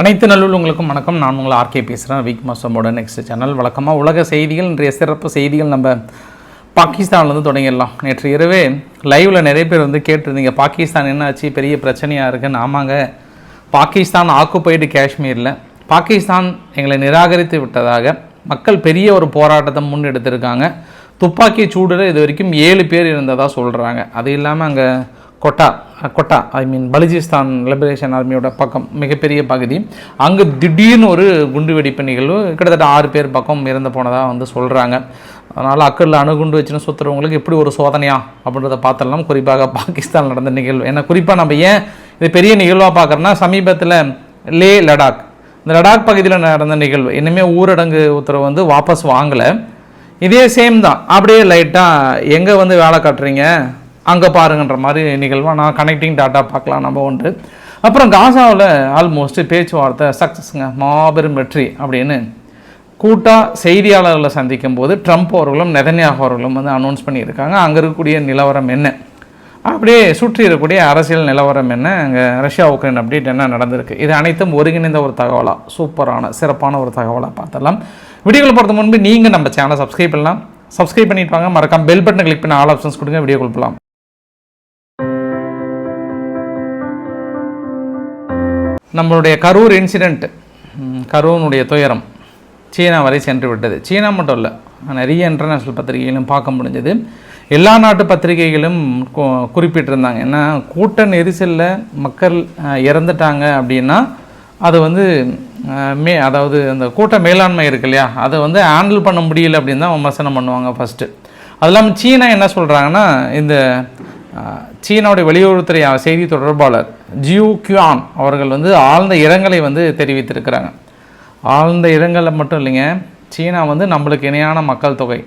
அனைத்து நல்லுள்ளவங்களுக்கும் வணக்கம். நான் உங்கள் ஆர்கே பேசுகிறேன் வீக் மாசமோட நெக்ஸ்ட் சேனல் வழக்கமாக உலக செய்திகள் இன்றைய சிறப்பு செய்திகள் நம்ம பாகிஸ்தான்லேருந்து தொடங்கிடலாம். நேற்று இரவே லைவில் நிறைய பேர் வந்து கேட்டிருந்தீங்க பாகிஸ்தான் என்னாச்சு பெரிய பிரச்சனையாக இருக்குன்னு ஆமாங்க பாகிஸ்தான் ஆக்குப்பைடு காஷ்மீரில். பாகிஸ்தான் எங்களை நிராகரித்து விட்டதாக மக்கள் பெரிய ஒரு போராட்டத்தை முன்னெடுத்திருக்காங்க. துப்பாக்கி சூடில் இது வரைக்கும் ஏழு பேர் இருந்ததாக சொல்கிறாங்க அது இல்லாமல் அங்கே கொட்டா கொட்டா ஐ மீன் பலுஜிஸ்தான் லிபரேஷன் ஆர்மியோட பக்கம் மிகப்பெரிய பகுதி. அங்கே திடீர்னு ஒரு குண்டு வெடிப்பு நிகழ்வு கிட்டத்தட்ட ஆறு பேர் பக்கம் இறந்து போனதாக வந்து சொல்கிறாங்க அதனால் அக்கடில் அணுகுண்டு வச்சுன்னு சுற்றுறவங்களுக்கு எப்படி ஒரு சோதனையா அப்படின்றத பார்த்துடலாம். குறிப்பாக பாகிஸ்தான் நடந்த நிகழ்வு. ஏன்னா குறிப்பாக நம்ம ஏன் இது பெரிய நிகழ்வாக பார்க்குறோன்னா சமீபத்தில் லே லடாக். இந்த லடாக் பகுதியில் நடந்த நிகழ்வு. இன்னுமே ஊரடங்கு உத்தரவு வந்து வாபஸ் வாங்கலை. இதே சேம் தான். அப்படியே லைட்டாக எங்கே வந்து வேலை காட்டுறீங்க? அங்கே பாருங்கன்ற மாதிரி நிகழ்வாக நான் கனெக்டிங் டாட்டா பார்க்கலாம் நம்ம ஒன்று அப்புறம் காசாவில் ஆல்மோஸ்ட் பேச்சுவார்த்தை சக்ஸஸ்ங்க மாபெரும் வெற்றி அப்படின்னு கூட்டாக செய்தியாளர்களை சந்திக்கும் போது ட்ரம்ப் அவர்களும் நெதன்யாகு அவர்களும் வந்து அனௌன்ஸ் பண்ணியிருக்காங்க. அங்கே இருக்கக்கூடிய நிலவரம் என்ன? அப்படியே சுற்றி இருக்கக்கூடிய அரசியல் நிலவரம் என்ன? அங்கே ரஷ்யா உக்ரைன் அப்டேட் என்ன நடந்திருக்கு? இது அனைத்தும் ஒருங்கிணைந்த ஒரு தகவலாக சூப்பரான சிறப்பான ஒரு தகவலாக பார்த்தலாம் வீடியோக்கள் பொறுத்த முன்பு நீங்கள் நம்ம சேனலை சப்ஸ்கிரைப் பண்ணலாம். சப்ஸ்கிரைப் பண்ணிட்டு வாங்க. மறக்காம பெல் பட்டனை கிளிக் பண்ண ஆல் ஆப்ஷன்ஸ் கொடுங்க. வீடியோ கொடுக்கலாம் நம்மளுடைய கரூர் இன்சிடெண்ட் கரூனுடைய துயரம் சீனா வரை சென்று விட்டது. சீனா மட்டும் இல்லை நிறைய இன்டர்நேஷ்னல் பத்திரிகைகளும் பார்க்க முடிஞ்சது. எல்லா நாட்டு பத்திரிகைகளும் குறிப்பிட்டிருந்தாங்க. ஏன்னா கூட்ட நெரிசலில் மக்கள் இறந்துட்டாங்க அப்படின்னா அது வந்து மே அதாவது அந்த கூட்ட மேலாண்மை இருக்கு இல்லையா அதை வந்து ஹேண்டில் பண்ண முடியல அப்படின்னு தான் விமர்சனம் பண்ணுவாங்க ஃபஸ்ட்டு அது இல்லாமல் சீனா என்ன சொல்கிறாங்கன்னா இந்த சீனாவுடைய வெளியுறவுத்துறை செய்தி தொடர்பாளர் ஜியூ கியூஆன் அவர்கள் வந்து ஆழ்ந்த இரங்கலை வந்து தெரிவித்திருக்கிறாங்க. ஆழ்ந்த இரங்கலை மட்டும் இல்லைங்க சீனா வந்து நம்மளுக்கு இணையான மக்கள் தொகை.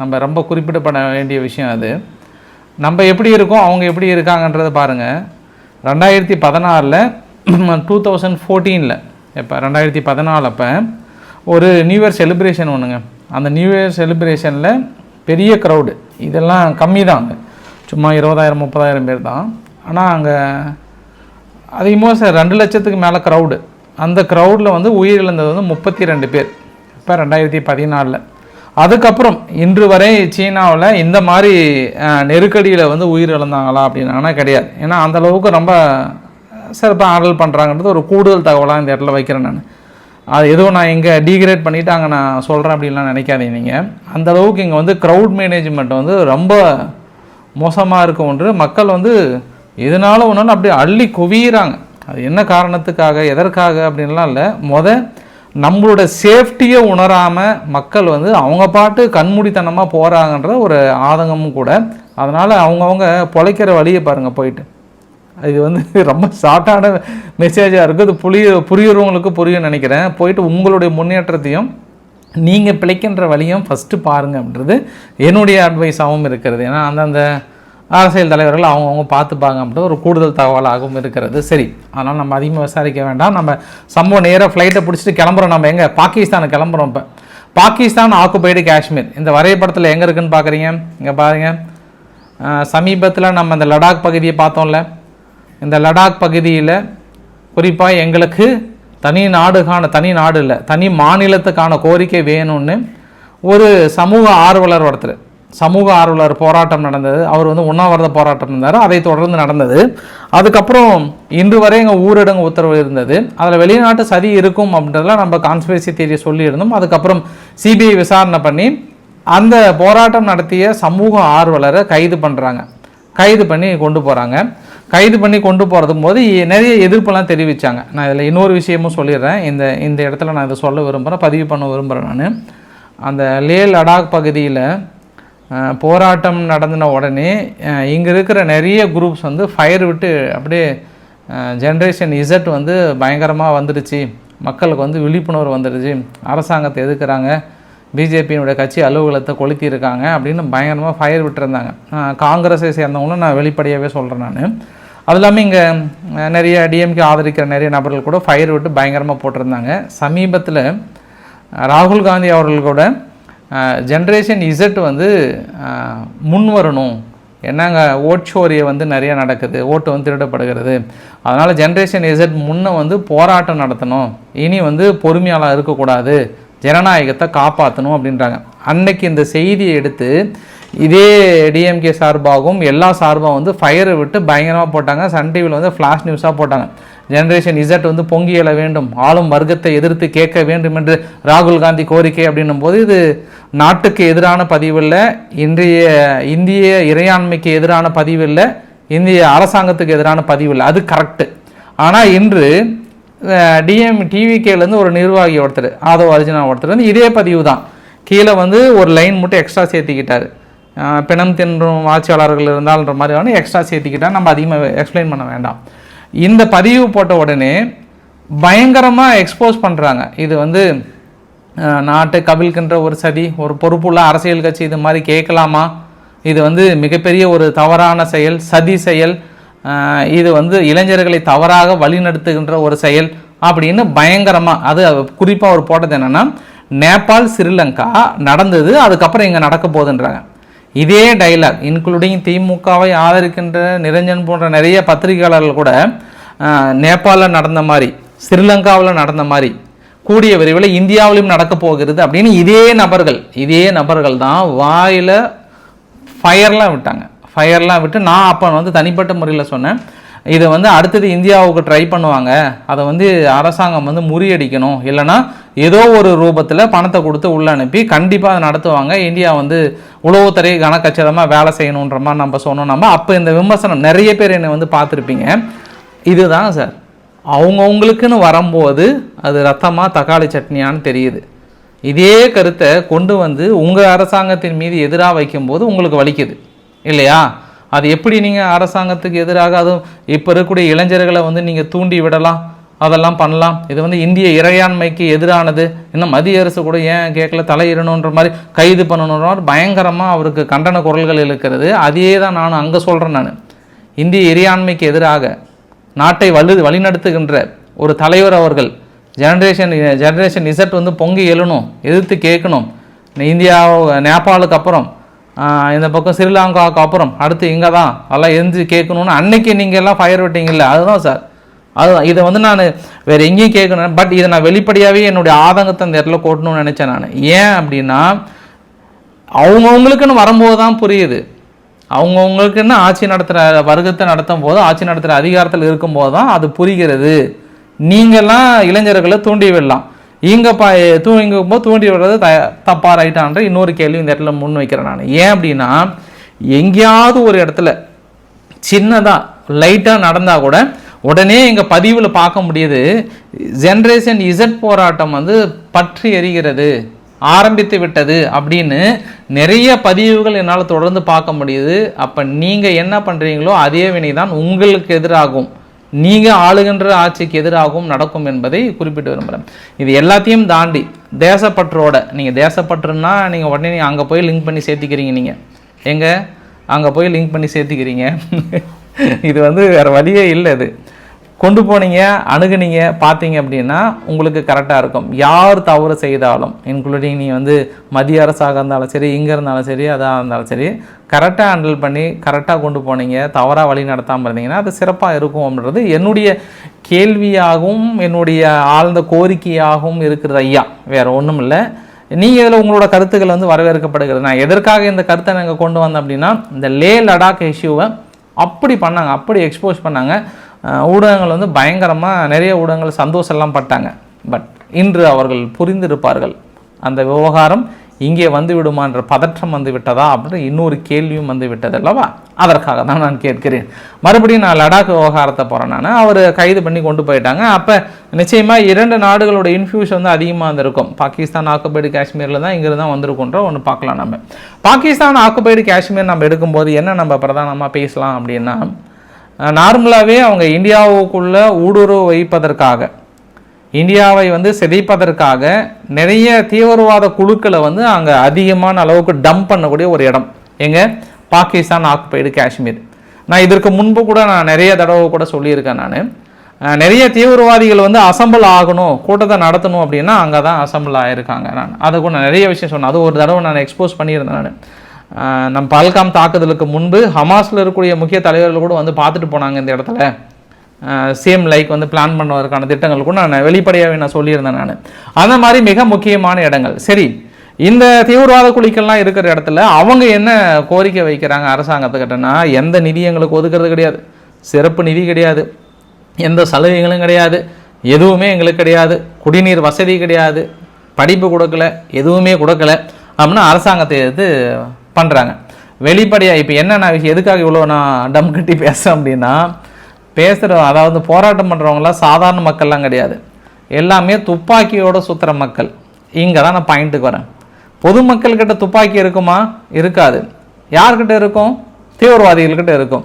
நம்ம ரொம்ப குறிப்பிடப்பட வேண்டிய விஷயம் அது. நம்ம எப்படி இருக்கோம் அவங்க எப்படி இருக்காங்கன்றதை பாருங்கள் ரெண்டாயிரத்தி பதினாறில் டூ தௌசண்ட் ஃபோர்டீனில் இப்போ ரெண்டாயிரத்தி பதினாலு அப்போ ஒரு நியூ இயர் செலிப்ரேஷன் ஒன்றுங்க அந்த நியூ இயர் செலிப்ரேஷனில் பெரிய க்ரௌடு இதெல்லாம் கம்மி தான் அங்கே சும்மா இருபதாயிரம் முப்பதாயிரம் பேர் தான். ஆனால் அங்கே அதிகமாக சார் ரெண்டு லட்சத்துக்கு மேலே க்ரௌடு அந்த க்ரௌடில் வந்து உயிரிழந்தது வந்து முப்பத்தி ரெண்டு பேர். இப்போ ரெண்டாயிரத்தி பதினாலில். அதுக்கப்புறம் இன்று வரை சீனாவில் இந்த மாதிரி நெருக்கடியில் வந்து உயிரிழந்தாங்களா அப்படின்னா கிடையாது. ஏன்னா அந்த அளவுக்கு ரொம்ப சிறப்பாக ஆர்டர் பண்ணுறாங்கன்றது ஒரு கூடுதல் தகவலாக இந்த இடத்துல வைக்கிறேன் நான். அது எதுவும் நான் இங்கே டீக்ரேட் பண்ணிவிட்டு அங்கே நான் சொல்கிறேன் அப்படின்லாம் நினைக்காதீங்க நீங்கள் அந்த அளவுக்கு இங்கே வந்து க்ரௌட் மேனேஜ்மெண்ட் வந்து ரொம்ப மோசமாக இருக்க ஒன்று. மக்கள் வந்து எதனால ஒன்று அப்படியே அள்ளி குவியிறாங்க. அது என்ன காரணத்துக்காக எதற்காக அப்படின்லாம் இல்லை. முத நம்மளோட சேஃப்டியை உணராமல் மக்கள் வந்து அவங்க பாட்டு கண்மூடித்தனமாக போகிறாங்கன்ற ஒரு ஆதங்கமும் கூட அதனால் அவங்கவுங்க பொழைக்கிற வழியை பாருங்கள் போயிட்டு. இது வந்து ரொம்ப ஷார்ட்டான மெசேஜாக இருக்குது. அது புரிய புரியுறவங்களுக்கு புரியும் நினைக்கிறேன். போயிட்டு உங்களுடைய முன்னேற்றத்தையும் நீங்கள் பிழைக்கின்ற வழியும் ஃபஸ்ட்டு பாருங்க அப்படின்றது என்னுடைய அட்வைஸாகவும் இருக்கிறது. ஏன்னா அந்தந்த அரசியல் தலைவர்கள் அவங்கவுங்க பார்த்துப்பாங்க அப்படின்றது ஒரு கூடுதல் தகவலாகவும் இருக்கிறது. சரி அதனால் நம்ம அதிகமாக விசாரிக்க வேண்டாம். நம்ம சம்பவம் நேராக ஃப்ளைட்டை பிடிச்சிட்டு கிளம்புறோம். நம்ம எங்கே? பாகிஸ்தானுக்கு கிளம்புறோம் இப்போ. பாகிஸ்தான் ஆக்குபைடு காஷ்மீர். இந்த வரைபடத்தில் எங்கே இருக்குன்னு பார்க்குறீங்க இங்கே பாருங்கள் சமீபத்தில் நம்ம இந்த லடாக் பகுதியை பார்த்தோம்ல. இந்த லடாக் பகுதியில் குறிப்பாக எங்களுக்கு தனி நாடுக்கான தனி நாடு இல்லை தனி மாநிலத்துக்கான கோரிக்கை வேணும்னு ஒரு சமூக ஆர்வலர் ஒருத்தர். சமூக ஆர்வலர் போராட்டம் நடந்தது. அவர் வந்து உண்ணாவிரத போராட்டம் இருந்தார். அதை தொடர்ந்து நடந்தது. அதுக்கப்புறம் இன்று வரை எங்கள் ஊரடங்கு உத்தரவு இருந்தது. அதில் வெளிநாட்டு சதி இருக்கும் அப்படின்றதுல நம்ம கான்ஸ்பிரசி தியரி சொல்லியிருந்தோம். அதுக்கப்புறம் சிபிஐ விசாரணை பண்ணி அந்த போராட்டம் நடத்திய சமூக ஆர்வலரை கைது பண்ணுறாங்க கைது பண்ணி கொண்டு போகிறாங்க கைது பண்ணி கொண்டு போகிறதும் போது நிறைய எதிர்ப்பெல்லாம் தெரிவித்தாங்க நான் இதில் இன்னொரு விஷயமும் சொல்லிடுறேன். இந்த இந்த இடத்துல நான் இதை சொல்ல விரும்புகிறேன் பதிவு பண்ண விரும்புகிறேன் நான். அந்த லே லடாக் பகுதியில் போராட்டம் நடந்தின உடனே இங்கே இருக்கிற நிறைய குரூப்ஸ் வந்து ஃபயர் விட்டு அப்படியே ஜென்ரேஷன் இசட் வந்து பயங்கரமாக வந்துடுச்சு. மக்களுக்கு வந்து விழிப்புணர்வு வந்துடுச்சு. அரசாங்கத்தை எதுக்குறாங்க பிஜேபியினுடைய கட்சி அலுவலகத்தை கொளுத்தியிருக்காங்க அப்படின்னு பயங்கரமாக ஃபயர் விட்டுருந்தாங்க. காங்கிரஸை சேர்ந்தவங்களும் நான் வெளிப்படையாகவே சொல்கிறேன் நான். அது இல்லாமல் இங்கே நிறைய டிஎம்கே ஆதரிக்கிற நிறைய நபர்கள் கூட ஃபயர் விட்டு பயங்கரமாக போட்டிருந்தாங்க. சமீபத்தில் ராகுல் காந்தி அவர்கள் கூட ஜென்ரேஷன் இசட் வந்து முன் வரணும். என்னங்க ஓட்சோரியை வந்து நிறைய நடக்குது ஓட்டு வந்து திருடப்படுகிறது. அதனால் ஜென்ரேஷன் இசட் முன்னே வந்து போராட்டம் நடத்தணும். இனி வந்து பொறுமையாளர் இருக்கக்கூடாது. ஜனநாயகத்தை காப்பாற்றணும் அப்படின்றாங்க. அன்னைக்கு இந்த செய்தியை எடுத்து இதே டிஎம்கே சார்பாகவும் எல்லா சார்பாகவும் வந்து ஃபயரை விட்டு பயங்கரமாக போட்டாங்க. சன் டிவியில் வந்து ஃப்ளாஷ் நியூஸாக போட்டாங்க. ஜென்ரேஷன் இசட் வந்து பொங்கி எழ வேண்டும் ஆளும் வர்க்கத்தை எதிர்த்து கேட்க வேண்டும் என்று ராகுல் காந்தி கோரிக்கை அப்படின்னும் போது இது நாட்டுக்கு எதிரான பதிவில் இன்றைய இந்திய இறையாண்மைக்கு எதிரான பதிவில் இந்திய அரசாங்கத்துக்கு எதிரான பதிவில் அது கரெக்டு ஆனால் இன்று டிஎம் டிவிகேலேருந்து ஒரு நிர்வாகி ஒருத்தர் ஆதவ அர்ஜுனா ஒருத்தர் வந்து இதே பதிவு தான். கீழே வந்து ஒரு லைன் மட்டும் எக்ஸ்ட்ரா சேர்த்துக்கிட்டார். பிணம் தின்றும் ஆட்சியாளர்கள் இருந்தால்ன்ற மாதிரி வந்து எக்ஸ்ட்ரா சேர்த்திக்கிட்டால் நம்ம அதிகமாக எக்ஸ்பிளைன் பண்ண வேண்டாம். இந்த பதிவு போட்ட உடனே பயங்கரமாக எக்ஸ்போஸ் பண்ணுறாங்க இது வந்து நாட்டு கபில்கின்ற ஒரு சதி ஒரு பொறுப்புள்ள அரசியல் கட்சி இது மாதிரி கேட்கலாமா? இது வந்து மிகப்பெரிய ஒரு தவறான செயல் சதி செயல். இது வந்து இளைஞர்களை தவறாக வழிநடத்துகின்ற ஒரு செயல் அப்படின்னு பயங்கரமாக அது குறிப்பாக ஒரு போட்டது என்னென்னா நேபாள் ஸ்ரீலங்கா நடந்தது அதுக்கப்புறம் இங்கே நடக்க போகுதுன்றாங்க. இதே டைலாக் இன்க்ளூடிங் திமுகவை ஆதரிக்கின்ற நிரஞ்சன் போன்ற நிறைய பத்திரிகையாளர்கள் கூட நேபாளில் நடந்த மாதிரி ஸ்ரீலங்காவில் நடந்த மாதிரி கூடிய விரைவில் இந்தியாவிலும் நடக்க போகிறது அப்படின்னு இதே நபர்கள் இதே நபர்கள் தான் வாயில் ஃபயர்லாம் விட்டாங்க. ஃபயர்லாம் விட்டு நான் அப்போ வந்து தனிப்பட்ட முறையில் சொன்னேன். இதை வந்து அடுத்தது இந்தியாவுக்கு ட்ரை பண்ணுவாங்க. அதை வந்து அரசாங்கம் வந்து முறியடிக்கணும். இல்லைன்னா ஏதோ ஒரு ரூபத்தில் பணத்தை கொடுத்து உள்ள அனுப்பி கண்டிப்பாக அதை நடத்துவாங்க. இந்தியா வந்து உளவுத்துறை கனக்கச்சிதமாக வேலை செய்யணுன்ற மாதிரி நம்ம சொன்னோம். நம்ம அப்போ இந்த விமர்சனம் நிறைய பேர் என்னை வந்து பார்த்துருப்பீங்க. இதுதான் சார். அவங்கவுங்களுக்குன்னு வரும்போது அது ரத்தமாக தக்காளி சட்னியான்னு தெரியுது. இதே கருத்தை கொண்டு வந்து உங்கள் அரசாங்கத்தின் மீது எதிராக வைக்கும்போது உங்களுக்கு வலிக்குது. இல்லையா? அது எப்படி நீங்கள் அரசாங்கத்துக்கு எதிராக அதுவும் இப்போ இருக்கக்கூடிய இளைஞர்களை வந்து நீங்கள் தூண்டி விடலாம் அதெல்லாம் பண்ணலாம். இது வந்து இந்திய இறையாண்மைக்கு எதிரானது. இன்னும் மத்திய அரசு கூட ஏன் கேட்கல தலையிடணுன்ற மாதிரி கைது பண்ணணுன்ற மாதிரி பயங்கரமாக அவருக்கு கண்டன குரல்கள் இருக்கிறது அதையே தான் நான் அங்கே சொல்கிறேன் நான். இந்திய இறையாண்மைக்கு எதிராக நாட்டை வலு வழிநடத்துகின்ற ஒரு தலைவர் அவர்கள் ஜெனரேஷன் ஜெனரேஷன் இசட் வந்து பொங்கி எழுணும் எதிர்த்து கேட்கணும். இந்தியா நேபாளுக்கு அப்புறம் இந்த பக்கம் ஸ்ரீலங்காவுக்கு அப்புறம் அடுத்து இங்கே தான் அதெல்லாம் எரிஞ்சு கேட்கணும்னு அன்னைக்கு நீங்கள் எல்லாம் ஃபயர் விட்டீங்கல்ல அதுதான் சார் அதுதான் இதை வந்து நான் வேறு எங்கேயும் கேட்கணும். பட் இதை நான் வெளிப்படையாகவே என்னுடைய ஆதங்கத்தை அந்த இடத்துல கொட்டணும்னு நினச்சேன் நான். ஏன் அப்படின்னா அவங்கவுங்களுக்குன்னு வரும்போது தான் புரியுது. அவங்கவுங்களுக்குன்னு ஆட்சி நடத்துகிற வர்க்கத்தை நடத்தும் போது ஆட்சி நடத்துகிற அதிகாரத்தில் இருக்கும்போது தான் அது புரிகிறது. நீங்கள்லாம் இளைஞர்களை தூண்டி விடலாம். இங்கே பா தூங்கும் போது தூண்டி விடுறது த தப்பாக ரைட்டான்ற இன்னொரு கேள்வி இந்த இடத்துல முன் வைக்கிறேன் நான். ஏன் அப்படின்னா எங்கேயாவது ஒரு இடத்துல சின்னதாக லைட்டாக நடந்தால் கூட உடனே எங்கள் பதிவில் பார்க்க முடியுது ஜென்ரேஷன் இசட் போராட்டம் வந்து பற்றி எரிகிறது ஆரம்பித்து விட்டது அப்படின்னு நிறைய பதிவுகள் என்னால் தொடர்ந்து பார்க்க முடியுது. அப்போ நீங்கள் என்ன பண்ணுறீங்களோ அதே வினை தான் உங்களுக்கு எதிராகும். நீங்கள் ஆளுகின்ற ஆட்சிக்கு எதிராகவும் நடக்கும் என்பதை குறிப்பிட்டு விரும்புகிறேன் இது எல்லாத்தையும் தாண்டி தேசப்பற்றோட நீங்கள் தேசப்பற்றுன்னா நீங்கள் உடனே நீங்கள் அங்கே போய் லிங்க் பண்ணி சேர்த்திக்கிறீங்க நீங்கள் எங்கே? அங்கே போய் லிங்க் பண்ணி சேர்த்துக்கிறீங்க. இது வந்து வேறு வழியே இல்லை இது. கொண்டு போனீங்க அணுகுனீங்க பார்த்தீங்க அப்படின்னா உங்களுக்கு கரெக்டாக இருக்கும். யார் தவறு செய்தாலும் இன்க்ளூடிங் நீ வந்து மத்திய அரசாக இருந்தாலும் சரி இங்கே இருந்தாலும் சரி அதாக இருந்தாலும் சரி கரெக்டாக ஹேண்டில் பண்ணி கரெக்டாக கொண்டு போனீங்க தவறாக வழி நடத்தாமல் இருந்தீங்கன்னா அது சிறப்பாக இருக்கும் அப்படின்றது என்னுடைய கேள்வியாகவும் என்னுடைய ஆழ்ந்த கோரிக்கையாகவும் இருக்கிறது ஐயா. வேறு ஒன்றும் இல்லை. நீங்கள் இதில் உங்களோட கருத்துக்கள் வந்து வரவேற்கப்படுகிறது. நான் எதற்காக இந்த கருத்தை நாங்கள் கொண்டு வந்தோம் அப்படின்னா இந்த லே லடாக் இஷ்யூவை அப்படி பண்ணாங்க அப்படி எக்ஸ்போஸ் பண்ணாங்க. ஊடகங்கள் வந்து பயங்கரமாக நிறைய ஊடகங்கள் சந்தோஷம்லாம் பட்டாங்க. பட் இன்று அவர்கள் புரிந்திருப்பார்கள். அந்த விவகாரம் இங்கே வந்து விடுமான்ற பதற்றம் வந்து விட்டதா அப்படின்னு இன்னொரு கேள்வியும் வந்து விட்டது அல்லவா? அதற்காக தான் நான் கேட்கிறேன். மறுபடியும் நான் லடாக் விவகாரத்தை போகிறேன் நான். அவர் கைது பண்ணி கொண்டு போயிட்டாங்க. அப்போ நிச்சயமாக இரண்டு நாடுகளோட இன்ஃபியூஸ் வந்து அதிகமாக இருந்திருக்கும். பாகிஸ்தான் ஆக்குபைடு காஷ்மீரில் தான் இங்கிருந்து தான் வந்திருக்குன்ற ஒன்று பார்க்கலாம் நம்ம பாகிஸ்தான் ஆக்குபைடு காஷ்மீர் நம்ம எடுக்கும்போது என்ன நம்ம பிரதானமாக பேசலாம் அப்படின்னா நார்மலாகவே அவங்க இந்தியாவுக்குள்ள ஊடுருவ வைப்பதற்காக இந்தியாவை வந்து சிதைப்பதற்காக நிறைய தீவிரவாத குழுக்களை வந்து அங்கே அதிகமான அளவுக்கு டம்ப் பண்ணக்கூடிய ஒரு இடம். எங்கே? பாகிஸ்தான் ஆக்குபைடு காஷ்மீர். நான் இதற்கு முன்பு கூட நான் நிறைய தடவை கூட சொல்லியிருக்கேன் நான். நிறைய தீவிரவாதிகள் வந்து அசம்பிள் ஆகணும் கூட்டத்தை நடத்தணும் அப்படின்னா அங்கே தான் அசம்பிள் ஆகிருக்காங்க நான். அதை கூட நிறைய விஷயம் சொன்னேன். அது ஒரு தடவை நான் எக்ஸ்போஸ் பண்ணியிருந்தேன் நான். நம் பல்காம் தாக்குதலுக்கு முன்பு ஹமாஸில் இருக்கக்கூடிய முக்கிய தலைவர்கள் கூட வந்து பார்த்துட்டு போனாங்க இந்த இடத்துல. சேம் லைக் வந்து பிளான் பண்ணுவதற்கான திட்டங்கள் கூட நான் வெளிப்படையாகவே நான் சொல்லியிருந்தேன் நான். அந்த மாதிரி மிக முக்கியமான இடங்கள். சரி இந்த தீவிரவாத குழிக்கள்லாம் இருக்கிற இடத்துல அவங்க என்ன கோரிக்கை வைக்கிறாங்க அரசாங்கத்துக்கிட்டனா எந்த நிதி எங்களுக்கு ஒதுக்குறது கிடையாது. சிறப்பு நிதி கிடையாது. எந்த சலுகைகளும் கிடையாது. எதுவுமே எங்களுக்கு கிடையாது. குடிநீர் வசதி கிடையாது. படிப்பு கொடுக்கல. எதுவுமே கொடுக்கல. அப்படின்னு அரசாங்கத்தை எதிர்த்து பண்ணுறாங்க வெளிப்படையாக இப்போ என்னென்ன விஷயம் எதுக்காக இவ்வளோ நான் டம் கட்டி பேசுகிறேன் அப்படின்னா பேசுகிற அதாவது போராட்டம் பண்ணுறவங்களாம் சாதாரண மக்கள்லாம் கிடையாது. எல்லாமே துப்பாக்கியோட சுற்றுற மக்கள். இங்கே தான் நான் பாயிண்ட்டுக்கு வரேன். பொதுமக்கள்கிட்ட துப்பாக்கி இருக்குமா? இருக்காது. யார்கிட்ட இருக்கும்? தீவிரவாதிகள்கிட்ட இருக்கும்.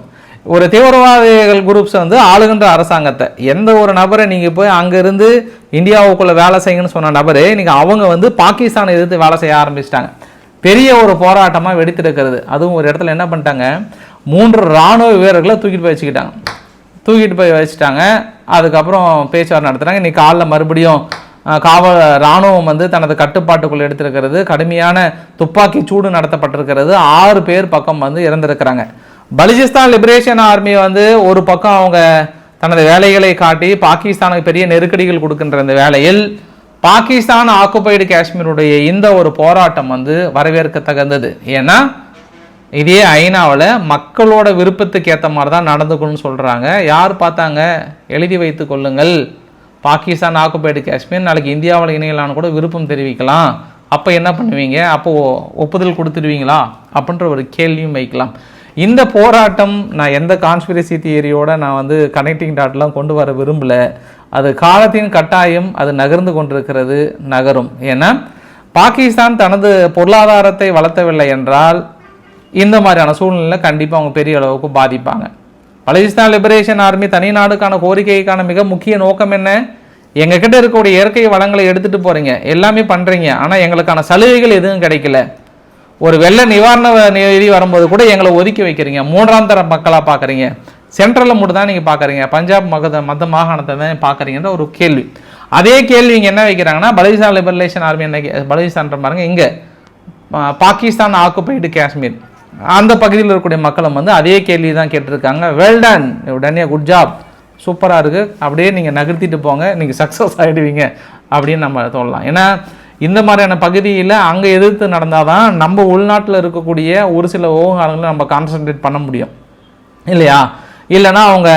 ஒரு தீவிரவாதிகள் குரூப்ஸ் வந்து ஆளுகின்ற அரசாங்கத்தை. எந்த ஒரு நபரை நீங்கள் போய் அங்கேருந்து இந்தியாவுக்குள்ளே வேலை செய்யுங்கன்னு சொன்ன நபரே இன்றைக்கி அவங்க வந்து பாகிஸ்தானை எதிர்த்து வேலை செய்ய ஆரம்பிச்சிட்டாங்க. பெரிய ஒரு போராட்டமாக வெடித்திருக்கிறது. அதுவும் ஒரு இடத்துல என்ன பண்ணிட்டாங்க? மூன்று இராணுவ வீரர்களை தூக்கிட்டு போய் வச்சுக்கிட்டாங்க. தூக்கிட்டு போய் வச்சுட்டாங்க. அதுக்கப்புறம் பேச்சுவார்த்தை நடத்துகிறாங்க இன்றைக்கி காலைல மறுபடியும் காவல் இராணுவம் வந்து தனது கட்டுப்பாட்டுக்குள் எடுத்திருக்கிறது. கடுமையான துப்பாக்கி சூடு நடத்தப்பட்டிருக்கிறது. ஆறு பேர் பக்கம் வந்து இறந்திருக்கிறாங்க. பலுச்சிஸ்தான் லிபரேஷன் ஆர்மி வந்து ஒரு பக்கம் அவங்க தனது வேலைகளை காட்டி பாகிஸ்தானுக்கு பெரிய நெருக்கடிகள் கொடுக்கின்ற இந்த வேலையில் பாகிஸ்தான் ஆக்குபைடு காஷ்மீருடைய இந்த ஒரு போராட்டம் வந்து வரவேற்கத்தகுந்தது ஏன்னா இதே ஐநாவில் மக்களோட விருப்பத்துக்கு ஏற்ற மாதிரி தான் நடந்துக்கணும்னு சொல்கிறாங்க யார் பார்த்தாங்க? எழுதி வைத்து கொள்ளுங்கள். பாகிஸ்தான் ஆக்குபைடு காஷ்மீர் நாளைக்கு இந்தியாவில் இணையலான்னு கூட விருப்பம் தெரிவிக்கலாம். அப்போ என்ன பண்ணுவீங்க? அப்போ ஒப்புதல் கொடுத்துடுவீங்களா? அப்படின்ற ஒரு கேள்வியும் வைக்கலாம். இந்த போராட்டம் நான் எந்த கான்ஸ்பிரசி தியரியோட நான் வந்து கனெக்டிங் டாட்லாம் கொண்டு வர விரும்பல. அது காலத்தின் கட்டாயம் அது நகர்ந்து கொண்டிருக்கிறது நகரும். ஏன்னா பாகிஸ்தான் தனது பொருளாதாரத்தை வளர்த்தவில்லை என்றால் இந்த மாதிரியான சூழ்நிலை கண்டிப்பாக அவங்க பெரிய அளவுக்கு பாதிப்பாங்க. பலுச்சிஸ்தான் லிபரேஷன் ஆர்மி தனி நாடுக்கான கோரிக்கைக்கான மிக முக்கிய நோக்கம் என்ன? எங்ககிட்ட இருக்கக்கூடிய இயற்கை வளங்களை எடுத்துகிட்டு போகிறீங்க எல்லாமே பண்ணுறீங்க ஆனால் எங்களுக்கான சலுகைகள் எதுவும் கிடைக்கல. ஒரு வெள்ள நிவாரண நிதி வரும்போது கூட எங்களை ஒதுக்கி வைக்கிறீங்க. மூன்றாம் தர மக்களாக பார்க்குறீங்க சென்ட்ரலில் மட்டும் தான் நீங்கள் பார்க்குறீங்க பஞ்சாப் மகத மத மாகாணத்தை தான் பார்க்குறீங்கன்ற ஒரு கேள்வி. அதே கேள்வி இங்கே என்ன வைக்கிறாங்கன்னா பலுச்சிஸ்தான் லிபரலேஷன் ஆர்மி என்ன கே- பலுச்சிஸ்தான் பாருங்க இங்கே பாகிஸ்தான் ஆக்குபைடு காஷ்மீர். அந்த பகுதியில் இருக்கக்கூடிய மக்களும் வந்து அதே கேள்வி தான் கேட்டிருக்காங்க. வெல்டன் உடனே குட் ஜாப் சூப்பராக இருக்குது அப்படியே நீங்கள் நகர்த்திட்டு போங்க. நீங்கள் சக்ஸஸ் ஆகிடுவீங்க அப்படின்னு நம்ம சொல்லலாம். ஏன்னா இந்த மாதிரியான பகுதியில் அங்கே எதிர்த்து நடந்தால் தான் நம்ம உள்நாட்டில் இருக்கக்கூடிய ஒரு சில விவகாரங்களை நம்ம கான்சென்ட்ரேட் பண்ண முடியும். இல்லையா? இல்லைன்னா அவங்க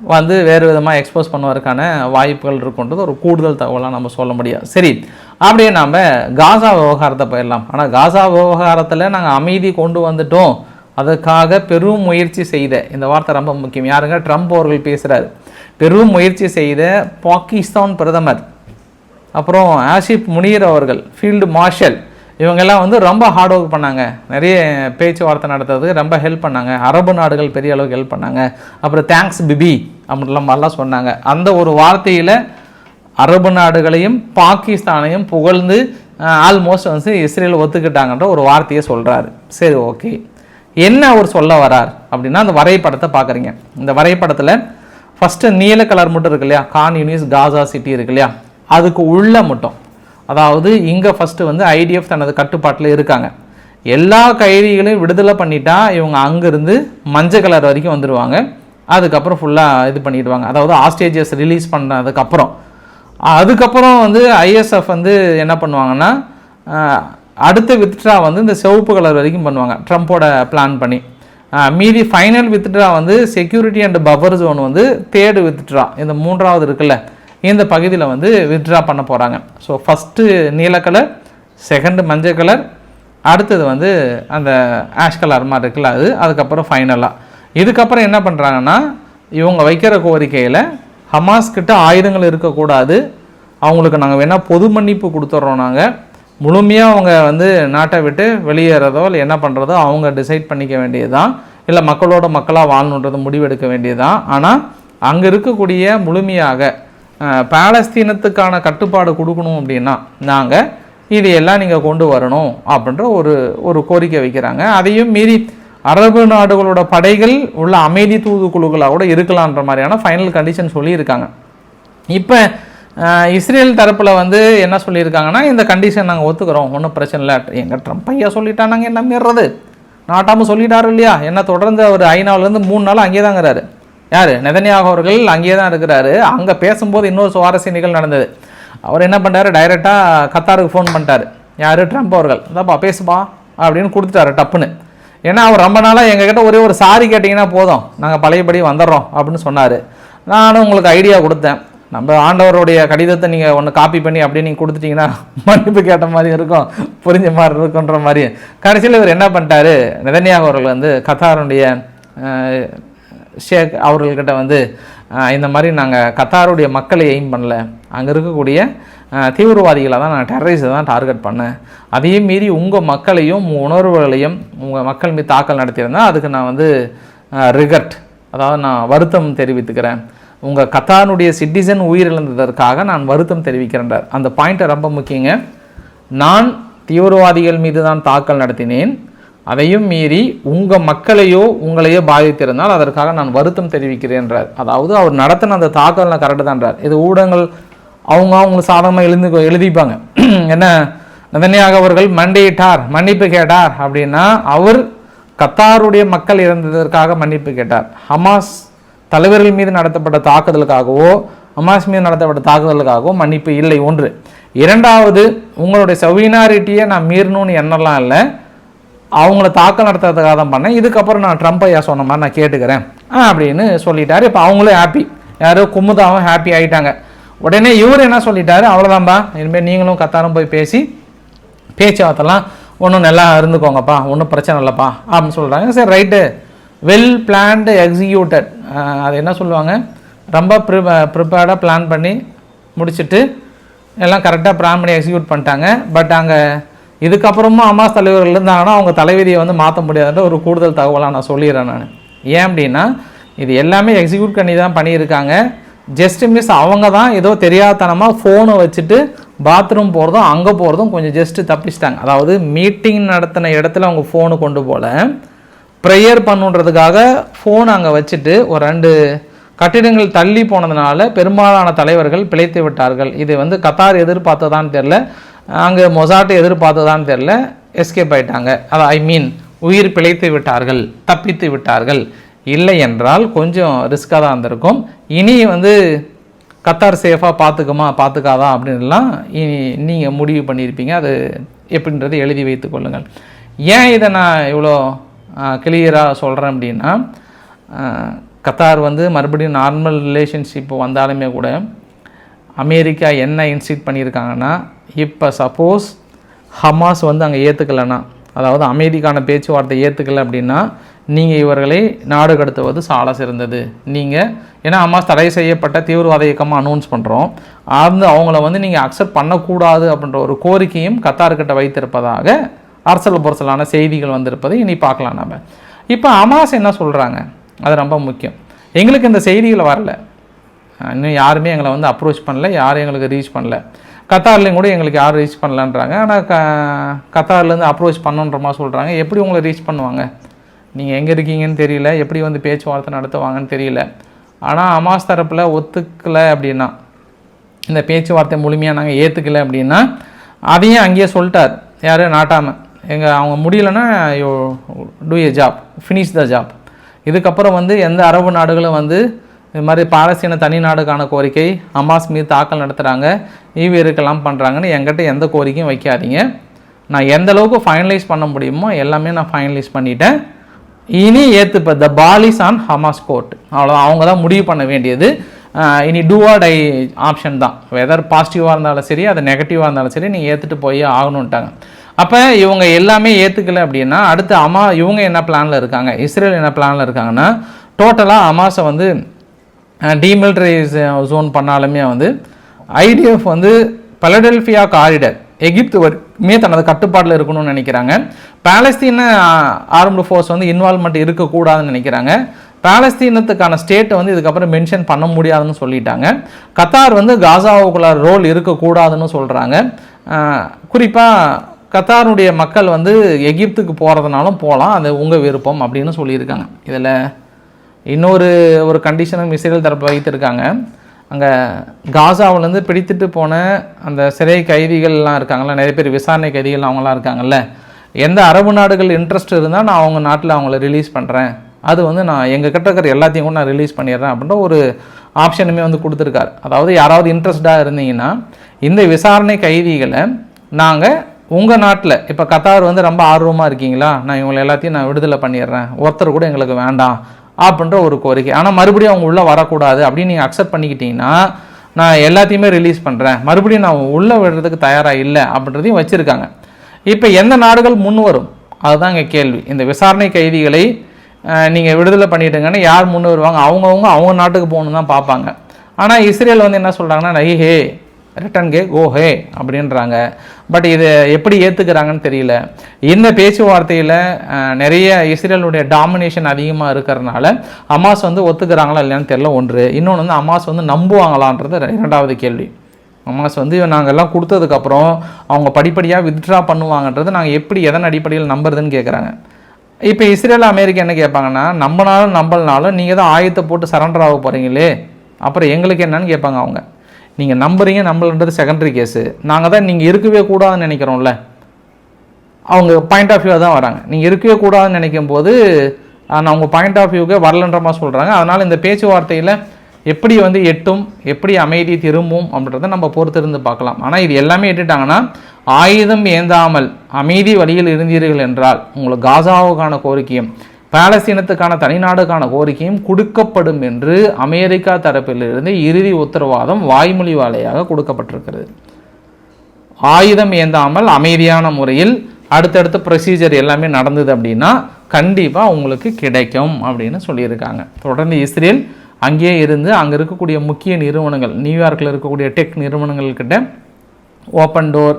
வந்து வேறு விதமாக எக்ஸ்போஸ் பண்ணுவதற்கான வாய்ப்புகள் இருக்குன்றது ஒரு கூடுதல் தகவலாக நம்ம சொல்ல முடியாது. சரி அப்படியே நாம் காசா விவகாரத்தை போயிடலாம். ஆனால் காசா விவகாரத்தில் நாங்கள் அமைதி கொண்டு வந்துட்டோம். அதற்காக பெரும் முயற்சி செய்த இந்த வார்த்தை ரொம்ப முக்கியம். யாருங்க? ட்ரம்ப் அவர்கள் பேசுகிறாரு பெரும் முயற்சி செய்த பாகிஸ்தான் பிரதமர் அப்புறம் ஆஷிப் முனீர் அவர்கள் ஃபீல்டு மார்ஷல் இவங்கெல்லாம் வந்து ரொம்ப ஹார்ட் ஒர்க் பண்ணாங்க. நிறைய பேச்சுவார்த்தை நடத்துறதுக்கு ரொம்ப ஹெல்ப் பண்ணாங்க. அரபு நாடுகள் பெரிய அளவுக்கு ஹெல்ப் பண்ணாங்க. அப்புறம் தேங்க்ஸ் பிபி அப்படின்லாம் மாதிரிலாம் சொன்னாங்க. அந்த ஒரு வார்த்தையில் அரபு நாடுகளையும் பாகிஸ்தானையும் புகழ்ந்து ஆல்மோஸ்ட் வந்து இஸ்ரேல் ஒத்துக்கிட்டாங்கன்ற ஒரு வார்த்தையை சொல்கிறாரு சரி ஓகே என்ன அவர் சொல்ல வரார் அப்படின்னா அந்த வரைபடத்தை பார்க்குறீங்க. இந்த வரைபடத்தில் ஃபஸ்ட்டு நீல கலர் மட்டும் இருக்கு இல்லையா? கான் யூனிஸ் காசா சிட்டி இருக்கு இல்லையா? அதுக்கு உள்ள மட்டும். அதாவது இங்கே ஃபஸ்ட்டு வந்து ஐடிஎஃப் தனது கட்டுப்பாட்டில் இருக்காங்க. எல்லா கைதிகளையும் விடுதலை பண்ணிட்டா இவங்க அங்கேருந்து மஞ்சள் கலர் வரைக்கும் வந்துடுவாங்க அதுக்கப்புறம் ஃபுல்லாக இது பண்ணிடுவாங்க. அதாவது ஆஸ்டேஜஸ் ரிலீஸ் பண்ணதுக்கப்புறம். அதுக்கப்புறம் வந்து ஐஎஸ்எஃப் வந்து என்ன பண்ணுவாங்கன்னா அடுத்த வித்ட்ரா வந்து இந்த சிவப்பு கலர் வரைக்கும் பண்ணுவாங்க. ட்ரம்ப்போட பிளான் பண்ணி. மீதி ஃபைனல் வித்ட்ரா வந்து செக்யூரிட்டி அண்ட் பஃபர் ஜோன் வந்து தேர்டு வித்ட்ரா இந்த மூன்றாவது இருக்குல்ல. இந்த பகுதியில் வந்து வித்ட்ரா பண்ண போகிறாங்க ஸோ ஃபஸ்ட்டு நீல கலர் செகண்டு மஞ்சள் கலர் அடுத்தது வந்து அந்த ஆஷ் கலர் மாதிரி இருக்குல்ல அது அதுக்கப்புறம் ஃபைனலாக இதுக்கப்புறம் என்ன பண்ணுறாங்கன்னா இவங்க வைக்கிற கோரிக்கையில் ஹமாஸ் கிட்ட ஆயுதங்கள் இருக்கக்கூடாது. அவங்களுக்கு நாங்கள் வேணால் பொது மன்னிப்பு கொடுத்துட்றோம் நாங்கள் முழுமையாக அவங்க வந்து நாட்டை விட்டு வெளியேறதோ இல்லை என்ன பண்ணுறதோ அவங்க டிசைட் பண்ணிக்க வேண்டியதுதான். இல்லை மக்களோட மக்களாக வாழணுன்றது முடிவெடுக்க வேண்டியது தான் ஆனால் அங்கே இருக்கக்கூடிய முழுமையாக பாலஸ்தீனத்துக்கான கட்டுப்பாடு கொடுக்கணும் அப்படின்னா நாங்கள் இதையெல்லாம் நீங்கள் கொண்டு வரணும் அப்படின்ற ஒரு ஒரு கோரிக்கை வைக்கிறாங்க. அதையும் மீறி அரபு நாடுகளோட படைகள் உள்ள அமைதி தூதுக்குழுக்களாக கூட இருக்கலான்ற மாதிரியான ஃபைனல் கண்டிஷன் சொல்லியிருக்காங்க. இப்போ இஸ்ரேல் தரப்பில் வந்து என்ன சொல்லியிருக்காங்கன்னா இந்த கண்டிஷன் நாங்கள் ஒத்துக்கிறோம் ஒன்றும் பிரச்சனை இல்லை. எங்கள் ட்ரம்ப் ஐயா சொல்லிட்டா நாங்கள் என்ன மீறது நாட்டாமல் சொல்லிட்டாரு இல்லையா? என்ன தொடர்ந்து அவர் ஐநாவிலேருந்து மூணு நாள் அங்கேயே தாங்கிறாரு. யார்? நெதன்யாக அவர்கள் அங்கேயே தான் இருக்கிறாரு. அங்கே பேசும்போது இன்னொரு சுவாரஸ்ய நிகழ்வு நடந்தது. அவர் என்ன பண்ணிட்டார் டைரெக்டாக கத்தாருக்கு ஃபோன் பண்ணிட்டார். யார்? ட்ரம்ப் அவர்கள். இதாப்பா பேசுப்பா அப்படின்னு கொடுத்துட்டாரு டப்புன்னு. ஏன்னா அவர் ரொம்ப நாளாக எங்ககிட்ட ஒரே ஒரு சாரி கேட்டிங்கன்னா போதும். நாங்கள் பழையபடி வந்துடுறோம் அப்படின்னு சொன்னார். நானும் உங்களுக்கு ஐடியா கொடுத்தேன். நம்ம ஆண்டவருடைய கடிதத்தை நீங்கள் ஒன்று காப்பி பண்ணி அப்படியே நீங்கள் கொடுத்துட்டீங்கன்னா மன்னிப்பு கேட்ட மாதிரி இருக்கும் புரிஞ்ச மாதிரி இருக்குன்ற மாதிரி. கடைசியில் இவர் என்ன பண்ணிட்டாரு? நிதன்யாக அவர்கள் வந்து கத்தாருடைய ஷேக் அவர்கள்கிட்ட வந்து இந்த மாதிரி நாங்கள் கத்தாருடைய மக்களை எய்ம் பண்ணல. அங்கே இருக்கக்கூடிய தீவிரவாதிகளை தான் நான் டெரரிஸை தான் டார்கெட் பண்ணேன். அதையும் மீறி உங்கள் மக்களையும் உங்கள் உணர்வுகளையும் உங்கள் மக்கள் மீது தாக்கல் நடத்தியிருந்தால் அதுக்கு நான் வந்து ரிகட் அதாவது நான் வருத்தம் தெரிவித்துக்கிறேன். உங்கள் கத்தானுடைய சிட்டிசன் உயிரிழந்ததற்காக நான் வருத்தம் தெரிவிக்கிறேன்றார் அந்த பாயிண்ட்டை ரொம்ப முக்கியங்க. நான் தீவிரவாதிகள் மீது தான் தாக்கல் நடத்தினேன். அதையும் மீறி உங்கள் மக்களையோ உங்களையோ பாதித்திருந்தால் அதற்காக நான் வருத்தம் தெரிவிக்கிறேன்றார். அதாவது அவர் நடத்தின அந்த தாக்கல் நான் கரெக்டு தான்றார். இது ஊடகங்கள் அவங்க அவங்க சாதகமாக எழுந்து எழுதிப்பாங்க. என்ன? நதன்யாக அவர்கள் மண்டியிட்டார் மன்னிப்பு கேட்டார் அப்படின்னா அவர் கத்தாருடைய மக்கள் இறந்ததற்காக மன்னிப்பு கேட்டார். ஹமாஸ் தலைவர்கள் மீது நடத்தப்பட்ட தாக்குதலுக்காகவோ ஹமாஸ் மீது நடத்தப்பட்ட தாக்குதலுக்காகவோ மன்னிப்பு இல்லை. ஒன்று. இரண்டாவது உங்களுடைய சவீனாரிட்டியை நான் மீறணும்னு எண்ணலாம் இல்லை. அவங்கள தாக்கல் நடத்துறதுக்காக தான் பண்ணேன். இதுக்கப்புறம் நான் ட்ரம்ப் ஐயா சொன்ன மாதிரி நான் கேட்டுக்கிறேன். ஆ அப்படின்னு சொல்லிட்டாரு. இப்போ அவங்களும் ஹாப்பி யாரோ குமுதாவும் ஹாப்பி ஆகிட்டாங்க உடனே இவர் என்ன சொல்லிட்டாரு? அவ்வளோதான்பா இனிமேல் நீங்களும் கத்தாரும் போய் பேசி பேச்சுவார்த்தைலாம் ஒன்றும் நல்லா இருந்துக்கோங்கப்பா. ஒன்றும் பிரச்சனை இல்லைப்பா. அப்படின்னு சொல்கிறாங்க சரி ரைட்டு. வெல் பிளான்டு எக்ஸிக்யூட்டட் அது என்ன சொல்லுவாங்க? ரொம்ப ப்ரிப ப்ரிப்பேர்டாக பிளான் பண்ணி முடிச்சுட்டு எல்லாம் கரெக்டாக பிளான் பண்ணி எக்ஸிக்யூட் பண்ணிட்டாங்க. பட் அங்கே இதுக்கப்புறமா அம்மாஸ் தலைவர்கள் இருந்தாங்கன்னா அவங்க தலைவிதியை வந்து மாற்ற முடியாதுன்ற ஒரு கூடுதல் தகவலாக நான் சொல்லிடுறேன் நான். ஏன் அப்படின்னா இது எல்லாமே எக்ஸிக்யூட் பண்ணி தான் பண்ணியிருக்காங்க. ஜஸ்ட் மிஸ் அவங்க தான் ஏதோ தெரியாதனமாக ஃபோனை வச்சுட்டு பாத்ரூம் போகிறதும் அங்கே போகிறதும் கொஞ்சம் ஜஸ்ட்டு தப்பிச்சிட்டாங்க. அதாவது மீட்டிங் நடத்தின இடத்துல அவங்க ஃபோனு கொண்டு போகல ப்ரேயர் பண்ணுன்றதுக்காக ஃபோன் அங்கே வச்சுட்டு ஒரு ரெண்டு கட்டிடங்கள் தள்ளி போனதுனால பெரும்பாலான தலைவர்கள் பிழைத்து விட்டார்கள். இது வந்து கத்தார் எதிர்பார்த்ததான்னு தெரில அங்கே மொசாட்டை எதிர்பார்த்ததான்னு தெரில எஸ்கேப் ஆயிட்டாங்க. அது ஐ மீன் உயிர் பிழைத்து விட்டார்கள் தப்பித்து விட்டார்கள். இல்லை என்றால் கொஞ்சம் ரிஸ்க்காக தான் இருந்திருக்கும். இனி வந்து கத்தார் சேஃபாக பார்த்துக்குமா பார்த்துக்காதா அப்படின்லாம் இனி நீங்கள் முடிவு பண்ணியிருப்பீங்க. அது எப்படின்றது எழுதி வைத்து கொள்ளுங்கள். ஏன் இதை நான் இவ்வளோ கிளியராக சொல்கிறேன் அப்படின்னா கத்தார் வந்து மறுபடியும் நார்மல் ரிலேஷன்ஷிப் வந்தாலுமே கூட அமெரிக்கா என்ன இன்ஸ்டிட் பண்ணியிருக்காங்கன்னா இப்போ சப்போஸ் ஹமாஸ் வந்து அங்கே ஏற்றுக்கலைன்னா அதாவது அமைதிக்கான பேச்சுவார்த்தை ஏற்றுக்கலை அப்படின்னா நீங்கள் இவர்களை நாடு கடத்துவது சால சிறந்தது. நீங்கள் ஏன்னா ஹமாஸ் தடை செய்யப்பட்ட தீவிரவாத இயக்கமாக அனௌன்ஸ் பண்ணுறோம் அந்த அவங்கள வந்து நீங்கள் அக்செப்ட் பண்ணக்கூடாது அப்படின்ற ஒரு கோரிக்கையும் கத்தார்கிட்ட வைத்திருப்பதாக அரசல் புரசலான செய்திகள் வந்திருப்பதை இனி பார்க்கலாம் நம்ம இப்போ ஹமாஸ் என்ன சொல்கிறாங்க அது ரொம்ப முக்கியம். எங்களுக்கு இந்த செய்திகள் வரல. இன்னும் யாருமே எங்களை வந்து அப்ரோச் பண்ணல யாரும் எங்களுக்கு ரீச் பண்ணல. கத்தார்லேயும் கூட எங்களுக்கு யாரும் ரீச் பண்ணலன்றாங்க. ஆனால் க கத்தார்லேருந்து அப்ரோச் பண்ணுன்ற மாதிரி சொல்கிறாங்க எப்படி உங்களை ரீச் பண்ணுவாங்க? நீங்கள் எங்கே இருக்கீங்கன்னு தெரியல. எப்படி வந்து பேச்சுவார்த்தை நடத்துவாங்கன்னு தெரியல. ஆனால் அமாஸ் தரப்பில் ஒத்துக்கலை அப்படின்னா இந்த பேச்சுவார்த்தை முழுமையாக நாங்கள் ஏற்றுக்கலை அப்படின்னா அதையும் அங்கேயே சொல்லிட்டார். யார்? நாட்டாமல் எங்கள் அவங்க முடியலன்னா you do a job finish the job இதுக்கப்புறம் வந்து எந்த அரபு நாடுகளும் வந்து இது மாதிரி பாலஸ்தீன தனி நாடுக்கான கோரிக்கை ஹமாஸ் மீது தாக்கல் நடத்துகிறாங்க ஈவி இருக்கலாம் பண்ணுறாங்கன்னு என்கிட்ட எந்த கோரிக்கையும் வைக்காதீங்க. நான் எந்த அளவுக்கு ஃபைனலைஸ் பண்ண முடியுமோ எல்லாமே நான் ஃபைனலைஸ் பண்ணிட்டேன். இனி ஏற்றுப்ப the ball is on Hamas court அவ்வளோ அவங்க தான் முடிவு பண்ண வேண்டியது. இனி டூ ஆர் டை ஆப்ஷன் தான். வெதர் பாசிட்டிவாக இருந்தாலும் சரி அது நெகட்டிவாக இருந்தாலும் சரி நீங்கள் ஏற்றுட்டு போய் ஆகணுன்ட்டாங்க அப்போ இவங்க எல்லாமே ஏற்றுக்கல அப்படின்னா அடுத்து அமா இவங்க என்ன பிளானில் இருக்காங்க? இஸ்ரேல் என்ன பிளானில் இருக்காங்கன்னா டோட்டலாக அமாஸை வந்து டீமிலிட்டரைஸ் ஜோன் பண்ணாலுமே வந்து ஐடிஎஃப் வந்து பலடெல்ஃபியா காரிடர் எகிப்து வரைக்குமே தனது கட்டுப்பாட்டில் இருக்கணும்னு நினைக்கிறாங்க. பாலஸ்தீன ஆர்ம்டு ஃபோர்ஸ் வந்து இன்வால்மெண்ட் இருக்கக்கூடாதுன்னு நினைக்கிறாங்க. பாலஸ்தீனத்துக்கான ஸ்டேட்டை வந்து இதுக்கப்புறம் மென்ஷன் பண்ண முடியாதுன்னு சொல்லிட்டாங்க. கத்தார் வந்து காசாவுக்குள்ள ரோல் இருக்கக்கூடாதுன்னு சொல்கிறாங்க குறிப்பாக கத்தாருடைய மக்கள் வந்து எகிப்துக்கு போகிறதுனாலும் போகலாம் அது உங்கள் விருப்பம் அப்படின்னு சொல்லியிருக்காங்க. இதில் இன்னொரு ஒரு கண்டிஷனும் இஸ்ரேல் தரப்பு வைத்திருக்காங்க. அங்கே காசாவிலேருந்து பிடித்துட்டு போன அந்த சிறை கைதிகள்லாம் இருக்காங்கல்ல நிறைய பேர் விசாரணை கைதிகள் அவங்களாம் இருக்காங்கல்ல எந்த அரபு நாடுகள் இன்ட்ரெஸ்ட் இருந்தால் நான் அவங்க நாட்டில் அவங்கள ரிலீஸ் பண்ணுறேன் அது வந்து நான் எங்கள் கிட்ட இருக்கிற எல்லாத்தையும் கூட நான் ரிலீஸ் பண்ணிடுறேன் அப்படின்ற ஒரு ஆப்ஷனுமே வந்து கொடுத்துருக்காரு. அதாவது யாராவது இன்ட்ரெஸ்டாக இருந்தீங்கன்னா இந்த விசாரணை கைதிகளை நாங்கள் உங்கள் நாட்டில் இப்போ கத்தார் வந்து ரொம்ப ஆர்வமாக இருக்கீங்களா? நான் இவங்களை எல்லாத்தையும் நான் விடுதலை பண்ணிடுறேன். ஒருத்தர் கூட எங்களுக்கு வேண்டாம். அப்படின்ற ஒரு கோரிக்கை. ஆனால் மறுபடியும் அவங்க உள்ளே வரக்கூடாது அப்படின்னு நீங்கள் அக்செப்ட் பண்ணிக்கிட்டீங்கன்னா நான் எல்லாத்தையுமே ரிலீஸ் பண்ணுறேன் மறுபடியும் நான் உள்ளே விடுறதுக்கு தயாராக இல்லை அப்படின்றதையும் வச்சுருக்காங்க. இப்போ எந்த நாடுகள் முன் வரும்? அதுதான் இங்கே கேள்வி. இந்த விசாரணை கைதிகளை நீங்கள் விடுதலை பண்ணிட்டுங்கன்னு யார் முன் வருவாங்க? அவங்கவுங்க அவங்க நாட்டுக்கு போகணுன்னு தான் பார்ப்பாங்க. ஆனால் இஸ்ரேல் வந்து என்ன சொல்கிறாங்கன்னா நைஹே ரிட்டன் கே கோ ஹே அப்படின்றாங்க. பட் இது எப்படி ஏற்றுக்கிறாங்கன்னு தெரியல. இந்த பேச்சுவார்த்தையில் நிறைய இஸ்ரேலுடைய டாமினேஷன் அதிகமாக இருக்கிறதுனால அமாஸ் வந்து ஒத்துக்கிறாங்களா இல்லையான்னு தெரியல. ஒன்று. இன்னொன்று வந்து அமாஸ் வந்து நம்புவாங்களான்றது இரண்டாவது கேள்வி. அமாஸ் வந்து நாங்கள்லாம் கொடுத்ததுக்கப்புறம் அவங்க படிப்படியாக வித்ட்ரா பண்ணுவாங்கன்றது நாங்கள் எப்படி எதன் அடிப்படையில் நம்புறதுன்னு கேட்குறாங்க இப்போ இஸ்ரேல் அமெரிக்கா என்ன கேட்பாங்கன்னா நம்பினாலும் நம்பலனாலும் நீங்கள் தான் ஆயத்தை போட்டு சரண்டர் ஆக போகிறீங்களே அப்புறம் எங்களுக்கு என்னன்னு கேட்பாங்க அவங்க. நீங்கள் நம்புறீங்க நம்மளுன்றது செகண்டரி கேஸு நாங்கள் தான் நீங்கள் இருக்கவே கூடாதுன்னு நினைக்கிறோம்ல. அவங்க பாயிண்ட் ஆஃப் வியூ தான் வராங்க. நீங்கள் இருக்கவே கூடாதுன்னு நினைக்கும் போது நான் அவங்க பாயிண்ட் ஆஃப் வியூக்கே வரலன்ற மாதிரி சொல்கிறாங்க அதனால் இந்த பேச்சுவார்த்தையில் எப்படி வந்து எட்டும் எப்படி அமைதி திரும்பும் அப்படின்றத நம்ம பொறுத்திருந்து பார்க்கலாம். ஆனால் இது எல்லாமே எட்டுட்டாங்கன்னா ஆயுதம் ஏந்தாமல் அமைதி வழியில் இருந்தீர்கள் என்றால் உங்களுக்கு காசாவுக்கான கோரிக்கையும் பாலஸ்தீனத்துக்கான தனிநாடுக்கான கோரிக்கையும் கொடுக்கப்படும் என்று அமெரிக்கா தரப்பிலிருந்து இறுதி உத்தரவாதம் வாய்மொழி வாழையாக கொடுக்கப்பட்டிருக்கிறது. ஆயுதம் ஏந்தாமல் அமைதியான முறையில் அடுத்தடுத்த ப்ரொசீஜர் எல்லாமே நடந்தது அப்படின்னா கண்டிப்பாக உங்களுக்கு கிடைக்கும் அப்படின்னு சொல்லியிருக்காங்க. தொடர்ந்து இஸ்ரேல் அங்கேயே இருந்து அங்கே இருக்கக்கூடிய முக்கிய நிறுவனங்கள் நியூயார்க்கில் இருக்கக்கூடிய டெக் நிறுவனங்கள்கிட்ட ஓப்பன் டோர்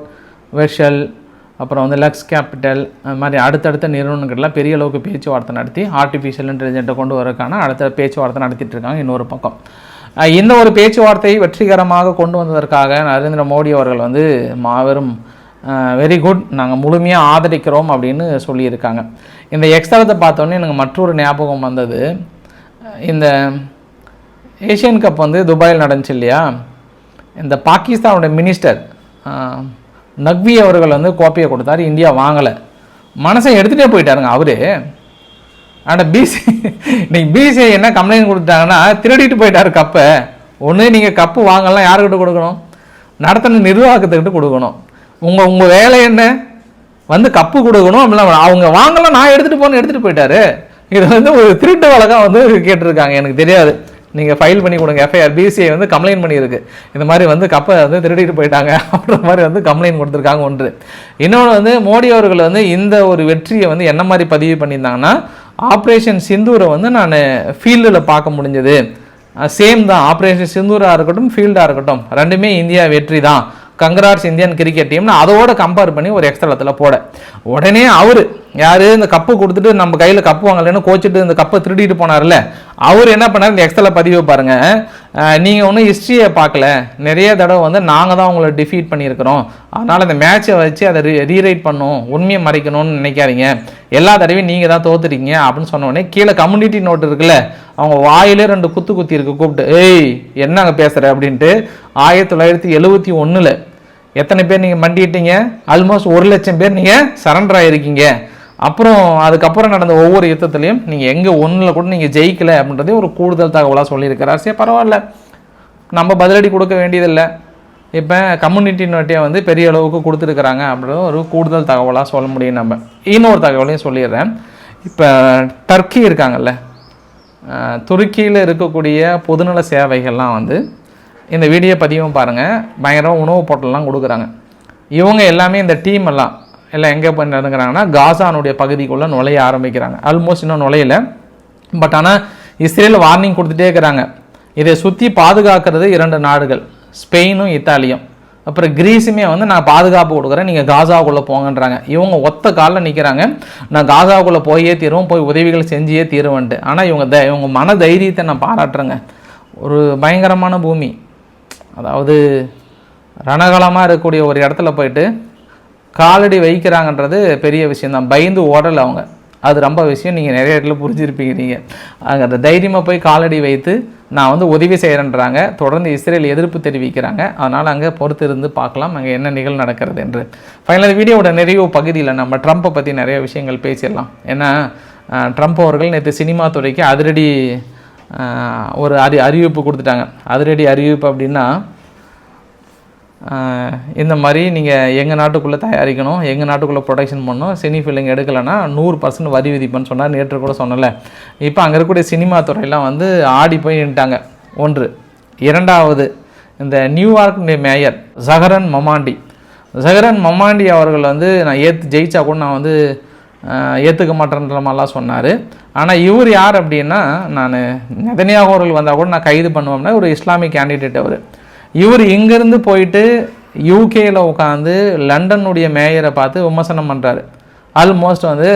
வெஷல் அப்புறம் வந்து லக்ஸ் கேபிட்டல் அது மாதிரி அடுத்தடுத்த நிறுவனங்கள்லாம் பெரிய அளவுக்கு பேச்சுவார்த்தை நடத்தி ஆர்டிஃபிஷியல் இன்டெலிஜென்ட்டை கொண்டு வரக்கான அடுத்த பேச்சுவார்த்தை நடத்திட்டு இருக்காங்க இன்னொரு பக்கம். இந்த ஒரு பேச்சுவார்த்தையை வெற்றிகரமாக கொண்டு வந்ததற்காக நரேந்திர மோடி அவர்கள் வந்து மாபெரும் வெரி குட் நாங்கள் முழுமையாக ஆதரிக்கிறோம் அப்படின்னு சொல்லியிருக்காங்க. இந்த எக்ஸ்தலத்தை பார்த்தோன்னே எனக்கு மற்றொரு ஞாபகம் வந்தது. இந்த ஏஷியன் கப் வந்து துபாயில் நடந்துச்சு இல்லையா? இந்த பாகிஸ்தானோட மினிஸ்டர் நக்வி அவர்கள் வந்து கோப்பையை கொடுத்தாரு இந்தியா வாங்கலை. மனசை எடுத்துகிட்டே போயிட்டாருங்க அவரு. ஆனால் பிசி இன்னைக்கு பிசிஐ என்ன கம்ப்ளைண்ட் கொடுத்தாங்கன்னா திருடிட்டு போயிட்டாரு கப்பை. ஒன்று நீங்கள் கப்பு வாங்கலாம் யாருக்கிட்ட கொடுக்கணும்? நடத்தின நிர்வாகத்துக்கிட்ட கொடுக்கணும். உங்கள் உங்கள் வேலை என்ன? வந்து கப்பு கொடுக்கணும் அப்படின்னா அவங்க வாங்கலாம் நான் எடுத்துகிட்டு போகணும் எடுத்துகிட்டு போயிட்டாரு. இது வந்து ஒரு திருட்டு வழக்கம் வந்து கேட்டிருக்காங்க எனக்கு தெரியாது. நீங்கள் ஃபைல் பண்ணி கொடுங்க. எஃப்ஐஆர் பிசிஐ வந்து கம்ப்ளைண்ட் பண்ணியிருக்கு. இந்த மாதிரி வந்து கப்பை வந்து திருடிட்டு போயிட்டாங்க அப்படின்ற மாதிரி வந்து கம்ப்ளைண்ட் கொடுத்துருக்காங்க ஒன்று. இன்னொன்று வந்து மோடி அவர்கள் வந்து இந்த ஒரு வெற்றியை வந்து என்ன மாதிரி பதிவு பண்ணியிருந்தாங்கன்னா ஆப்ரேஷன் சிந்தூரை வந்து நான் ஃபீல்டில் பார்க்க முடிஞ்சது. சேம் தான். ஆப்ரேஷன் சிந்தூராக இருக்கட்டும் ஃபீல்டாக இருக்கட்டும் ரெண்டுமே இந்தியா வெற்றி தான். கங்கராட்ஸ் இந்தியன் கிரிக்கெட் டீம்னு அதோட கம்பேர் பண்ணி ஒரு எக்ஸ்ட்ரா போட. உடனே அவர் யார் இந்த கப்பு கொடுத்துட்டு நம்ம கையில் கப்பு வாங்கலைன்னு கோச்சிட்டு இந்த கப்பை திருடிட்டு போனார்ல? அவர் என்ன பண்ணார்? இந்த எக்ஸ்தல பதிவு பாருங்கள் நீங்கள் ஒன்றும் ஹிஸ்ட்ரியை பார்க்கல. நிறைய தடவை வந்து நாங்கள் தான் உங்களை டிஃபீட் பண்ணியிருக்கிறோம். அதனால் இந்த மேட்சை வச்சு அதை ரீ ரீரைட் பண்ணும் உண்மையை மறைக்கணும்னு நினைக்காதீங்க. எல்லா தடவையும் நீங்கள் தான் தோத்துட்டீங்க அப்படின்னு சொன்ன உடனே கீழே கம்யூனிட்டி நோட் இருக்குல்ல அவங்க வாயிலே ரெண்டு குத்து குத்தி இருக்கு கூப்பிட்டு ஏய் என்னங்க பேசுகிற அப்படின்ட்டு ஆயிரத்தி தொள்ளாயிரத்தி எழுபத்தி ஒன்றில் எத்தனை பேர் நீங்கள் மண்டிட்டீங்க? ஆல்மோஸ்ட் ஒரு லட்சம் பேர் நீங்கள் சரண்டர் ஆகிருக்கீங்க அப்புறம் அதுக்கப்புறம் நடந்த ஒவ்வொரு யுத்தத்துலையும் நீங்கள் எங்கே ஒன்றில் கூட நீங்கள் ஜெயிக்கலை அப்படின்றதே ஒரு கூடுதல் தகவலாக சொல்லியிருக்கிறார். சரி பரவாயில்ல. நம்ம பதிலடி கொடுக்க வேண்டியதில்லை. இப்போ கம்யூனிட்டி நோட்டியை வந்து பெரிய அளவுக்கு கொடுத்துருக்குறாங்க அப்படின்ற ஒரு கூடுதல் தகவலாக சொல்ல முடியும் நம்ம. இன்னொரு தகவலையும் சொல்லிடுறேன். இப்போ டர்க்கி இருக்காங்கல்ல துருக்கியில் இருக்கக்கூடிய பொதுநல சேவைகள்லாம் வந்து இந்த வீடியோ பதிவும் பாருங்கள் பயங்கரமாக உணவு பொட்டலாம் கொடுக்குறாங்க. இவங்க எல்லாமே இந்த டீம் எல்லாம் எல்லாம் எங்கே போய் நடந்துக்கிறாங்கன்னா காசானுடைய பகுதிக்குள்ளே நுழைய ஆரம்பிக்கிறாங்க. ஆல்மோஸ்ட் இன்னும் நுழையலை. பட் ஆனால் இஸ்ரேல் வார்னிங் கொடுத்துட்டே இருக்கிறாங்க. இதை சுற்றி பாதுகாக்கிறது இரண்டு நாடுகள் ஸ்பெயினும் இத்தாலியும். அப்புறம் கிரீஸுமே வந்து நான் பாதுகாப்பு கொடுக்குறேன் நீங்கள் காசாவுக்குள்ளே போங்கன்றாங்க. இவங்க ஒத்த காலில் நிற்கிறாங்க நான் காசாவுக்குள்ளே போயே தீருவோம் போய் உதவிகள் செஞ்சே தீருவேன்ட்டு. ஆனால் இவங்க த இவங்க மன தைரியத்தை நான் பாராட்டுறேங்க. ஒரு பயங்கரமான பூமி. அதாவது ரணகலமாக இருக்கக்கூடிய ஒரு இடத்துல போயிட்டு காலடி வைக்கிறாங்கன்றது பெரிய விஷயம்தான். பயந்து ஓடலை அவங்க. அது ரொம்ப விஷயம். நீங்கள் நிறைய இடத்துல புரிஞ்சிருப்பீங்க நீங்கள் அங்கே அந்த தைரியமாக போய் காலடி வைத்து நான் வந்து உதவி செய்கிறேன்றாங்க தொடர்ந்து இஸ்ரேல் எதிர்ப்பு தெரிவிக்கிறாங்க. அதனால் அங்கே பொறுத்து இருந்து பார்க்கலாம். அங்கே என்ன நிகழ் நடக்கிறது என்று. ஃபைனல் வீடியோவோட நிறைவு பகுதியில் நம்ம ட்ரம்ப்பை பற்றி நிறைய விஷயங்கள் பேசிடலாம். ஏன்னா ட்ரம்ப் அவர்கள் நேற்று சினிமா துறைக்கு அதிரடி ஒரு அறி அறிவிப்பு கொடுத்துட்டாங்க. அதிரடி அறிவிப்பு அப்படின்னா இந்த மாதிரி நீங்கள் எங்கள் நாட்டுக்குள்ளே தயாரிக்கணும் எங்கள் நாட்டுக்குள்ளே ப்ரொடக்ஷன் பண்ணணும் சினி ஃபில்லிங் எடுக்கலைன்னா நூறு பர்சன்ட் வரி விதிப்புன்னு சொன்னார். நேற்று கூட சொன்னல இப்போ அங்கே இருக்கக்கூடிய சினிமா துறையெல்லாம் வந்து ஆடி போய் நின்ட்டாங்க ஒன்று. இரண்டாவது இந்த நியூயார்க் மேயர் ஜஹரன் மமாண்டி ஜஹரன் மமாண்டி அவர்கள் வந்து நான் ஏற்று ஜெயிச்சா கூட நான் வந்து ஏற்றுக்க மாட்டேன்ற மாதிரிலாம் சொன்னார். ஆனால் இவர் யார் அப்படின்னா நான் நெதனியாக அவர்கள் வந்தால் கூட நான் கைது பண்ணுவோம்னா ஒரு இஸ்லாமிக் கேண்டிடேட் அவர். இவர் இங்கேருந்து போயிட்டு யூகேயில் உட்காந்து லண்டனுடைய மேயரை பார்த்து விமர்சனம் பண்ணுறாரு ஆல்மோஸ்ட் வந்து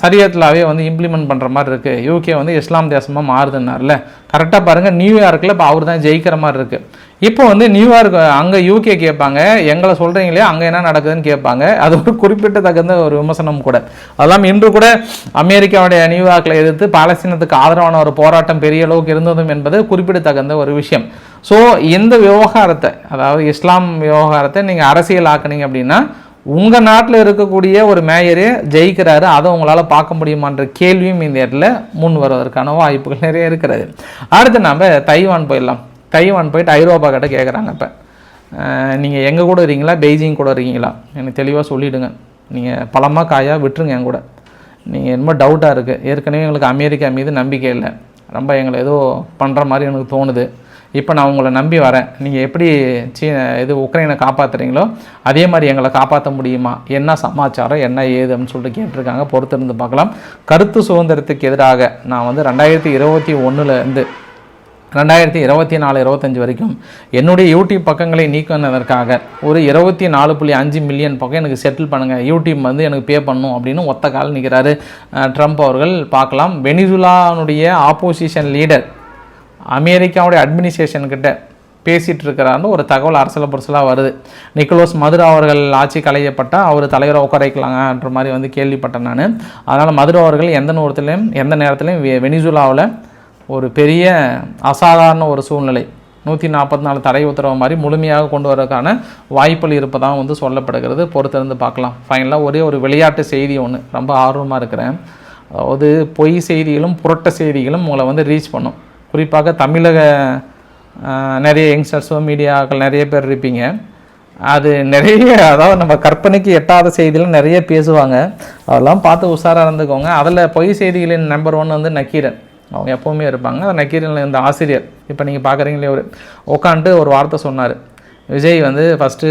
சரியத்லாவே வந்து இம்ப்ளிமெண்ட் பண்ணுற மாதிரி இருக்குது யூகே வந்து இஸ்லாம் தேசமாக மாறுதுன்னார்ல. கரெக்டாக பாருங்கள் நியூயார்க்கில் இப்போ அவர் தான் ஜெயிக்கிற மாதிரி இருக்குது இப்போ வந்து நியூயார்க் அங்கே யூகே கேட்பாங்க. எங்களை சொல்கிறீங்களே அங்கே என்ன நடக்குதுன்னு கேட்பாங்க. அது ஒரு குறிப்பிட்டத்தகுந்த ஒரு விமர்சனம் கூட. அதெல்லாம் இன்று கூட அமெரிக்காவுடைய நியூயார்க்கில் எதிர்த்து பாலஸ்தீனத்துக்கு ஆதரவான ஒரு போராட்டம் பெரிய அளவுக்கு இருந்ததும் என்பது குறிப்பிடத்தகுந்த ஒரு விஷயம். ஸோ இந்த விவகாரத்தை அதாவது இஸ்லாம் விவகாரத்தை நீங்கள் அரசியல் ஆக்குனீங்க அப்படின்னா உங்கள் நாட்டில் இருக்கக்கூடிய ஒரு மேயரே ஜெயிக்கிறாரு அதை உங்களால் பார்க்க முடியுமான்ற கேள்வியும் இந்த இடத்துல முன் வருவதற்கான வாய்ப்புகள் நிறைய இருக்கிறது. அடுத்து நம்ம தைவான் போயிடலாம். தைவான் போயிட்டு ஐரோப்பா கிட்ட கேட்குறாங்க இப்போ. நீங்கள் எங்கள் கூட இருக்கீங்களா? பெய்ஜிங் கூட இருக்கீங்களா? எனக்கு தெளிவாக சொல்லிவிடுங்க நீங்கள் பழமாக காயாக விட்டுருங்க என் கூட. நீங்கள் என்னமோ டவுட்டாக இருக்குது ஏற்கனவே எங்களுக்கு அமெரிக்கா மீது நம்பிக்கை இல்லை. ரொம்ப எங்களை ஏதோ பண்ணுற மாதிரி எனக்கு தோணுது. இப்போ நான் உங்களை நம்பி வரேன். நீங்கள் எப்படி சீ இது உக்ரைனை காப்பாற்றுறீங்களோ அதே மாதிரி எங்களை காப்பாற்ற முடியுமா? என்ன சமாச்சாரம்? என்ன ஏது அப்படின்னு சொல்லிட்டு கேட்டிருக்காங்க. பொறுத்திருந்து பார்க்கலாம். கருத்து சுதந்திரத்துக்கு எதிராக நான் வந்து ரெண்டாயிரத்தி இருபத்தி ஒன்றுலேருந்து ரெண்டாயிரத்தி இருபத்தி நாலு இருபத்தஞ்சி வரைக்கும் என்னுடைய யூடியூப் பக்கங்களை நீக்கினதற்காக ஒரு இருபத்தி நாலு புள்ளி அஞ்சு மில்லியன் பக்கம் எனக்கு செட்டில் பண்ணுங்கள் யூடியூப் வந்து எனக்கு பே பண்ணும் அப்படின்னு ஒத்த கால் நிற்கிறாரு ட்ரம்ப் அவர்கள் பார்க்கலாம். வெனிசுலானுடைய ஆப்போசிஷன் லீடர் அமெரிக்காவுடைய அட்மினிஸ்ட்ரேஷன் கிட்ட பேசிகிட்டு இருக்கிறாருன்னு ஒரு தகவல் அரசியல் புரசலாக வருது. நிக்கோலோஸ் மதுரா அவர்கள் ஆட்சி களையப்பட்டால் அவர் தலைவரை உட்காரைக்கலாங்கன்ற மாதிரி வந்து கேள்விப்பட்டேன் நான். அதனால் மதுரா அவர்கள் எந்த நேரத்துலையும் எந்த நேரத்துலையும் வெ- வெனிசுலாவில் ஒரு பெரிய அசாதாரண ஒரு சூழ்நிலை. நூற்றி நாற்பத்தி நாலு தடை உத்தரவு மாதிரி முழுமையாக கொண்டு வரதுக்கான வாய்ப்புகள் இருப்பதாக வந்து சொல்லப்படுகிறது. பொறுத்திருந்து பார்க்கலாம். ஃபைனலாக ஒரே ஒரு விளையாட்டு செய்தி ஒன்று ரொம்ப ஆர்வமாக இருக்கிறேன். அதாவது பொய் செய்திகளும் புரட்ட செய்திகளும் உங்களை வந்து ரீச் பண்ணும். குறிப்பாக தமிழக நிறைய யங்ஸ்டர்ஸும் மீடியாக்கள் நிறைய பேர் இருப்பீங்க. அது நிறைய அதாவது நம்ம கற்பனைக்கு எட்டாத செய்திகள் நிறைய பேசுவாங்க. அதெல்லாம் பார்த்து உஷாராக இருந்துக்கோங்க. அதில் பொய் செய்திகளின் நம்பர் ஒன் வந்து நக்கீரன். அவங்க எப்போவுமே இருப்பாங்க. அந்த நக்கீரனில் இந்த ஆசிரியர். இப்போ நீங்கள் பார்க்குறீங்களே ஒரு உட்காந்துட்டு ஒரு வார்த்தை சொன்னார். விஜய் வந்து ஃபஸ்ட்டு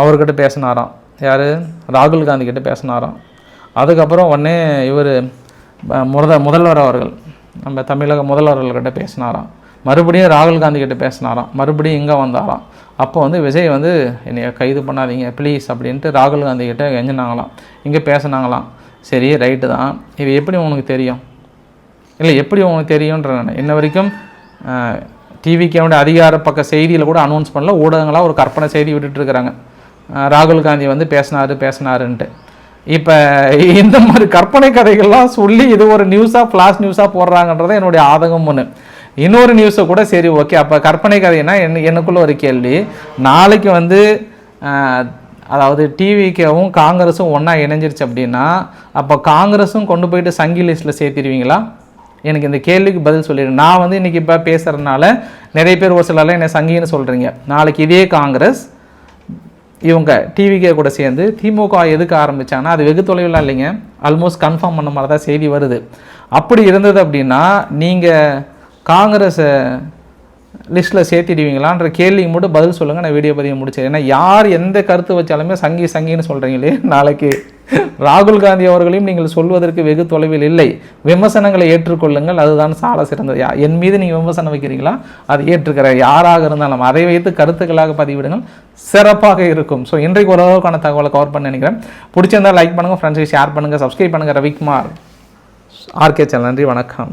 அவர்கிட்ட பேசினாராம். யார்? ராகுல் காந்தி கிட்ட பேசினாராம். அதுக்கப்புறம் உடனே இவர் முத முதல்வர் அவர்கள். நம்ம தமிழக முதல்வர்கள்கிட்ட பேசினாராம். மறுபடியும் ராகுல் காந்தி கிட்ட பேசினாராம். மறுபடியும் இங்கே வந்தாராம். அப்போ வந்து விஜய் வந்து என்னைய கைது பண்ணாதீங்க ப்ளீஸ் அப்படின்ட்டு ராகுல் காந்தி கிட்ட எஞ்சினாங்களாம். இங்கே பேசினாங்களாம். சரி ரைட்டு தான். இது எப்படி உனக்கு தெரியும்? இல்லை எப்படி உனக்கு தெரியுன்ற நான் இன்ன வரைக்கும் டிவிக்கோட அதிகார பக்க செய்தியில் கூட அனௌன்ஸ் பண்ணல. ஊடகங்களாக ஒரு கற்பனை செய்தி விட்டுட்டு இருக்கிறாங்க. ராகுல் காந்தி வந்து பேசினாரு பேசினாருன்ட்டு. இப்போ இந்த மாதிரி கற்பனை கதைகள்லாம் சொல்லி இது ஒரு நியூஸாக ஃப்ளாஷ் நியூஸாக போடுறாங்கன்றதை என்னுடைய ஆதங்கம் ஒன்று இன்னொரு நியூஸை கூட சரி ஓகே அப்போ கற்பனை கதைனா என்ன எனக்குள்ள ஒரு கேள்வி. நாளைக்கு வந்து அதாவது டிவிக்கவும் காங்கிரஸும் ஒன்றா இணைஞ்சிருச்சு அப்படின்னா அப்போ காங்கிரஸும் கொண்டு போயிட்டு சங்கி லிஸ்ட்டில் சேர்த்திடுவீங்களா எனக்கு இந்த கேள்விக்கு பதில் சொல்லிடுங்க. நான் வந்து இன்றைக்கி இப்போ பேசுகிறதுனால நிறைய பேர் ஒரு சிலர்லாம் என்னை சங்கின்னு சொல்கிறீங்க நாளைக்கு இதே காங்கிரஸ் இவங்க டிவிகே கூட சேர்ந்து திமுக எதுக்கு ஆரம்பித்தாங்கன்னா அது வெகு தொலைவில் இல்லைங்க. ஆல்மோஸ்ட் கன்ஃபார்ம் பண்ண மாதிரி தான் செய்தி வருது. அப்படி இருந்தது அப்படின்னா நீங்கள் காங்கிரஸை லிஸ்ட்டில் சேர்த்திடுவீங்களான்ற கேள்விக்கு மட்டும் பதில் சொல்லுங்கள் நான் வீடியோ பதிவு முடிச்சேன் ஏன்னா யார் எந்த கருத்து வச்சாலுமே சங்கி சங்கின்னு சொல்கிறீங்களே நாளைக்கு. ராகுல் காந்தி அவர்களையும் நீங்கள் சொல்வதற்கு வெகு தொலைவில் இல்லை. விமர்சனங்களை ஏற்றுக்கொள்ளுங்கள். அதுதான் சால சிறந்தது. என் மீது நீங்கள் விமர்சனம் வைக்கிறீங்களா? அது ஏற்றுக்கிற யாராக இருந்தாலும் அதை வைத்து கருத்துக்களாக பதிவிடுங்கள். சிறப்பாக இருக்கும். ஸோ இன்றைக்கு ஓரளவுக்கான தகவலை கவர் பண்ண நினைக்கிறேன். பிடிச்சிருந்தா லைக் பண்ணுங்கள் ஃப்ரெண்ட்ஸுக்கு ஷேர் பண்ணுங்கள் சப்ஸ்கிரைப் பண்ணுங்கள் ரவிக்குமார் ஆர்கே சேனல் நன்றி வணக்கம்.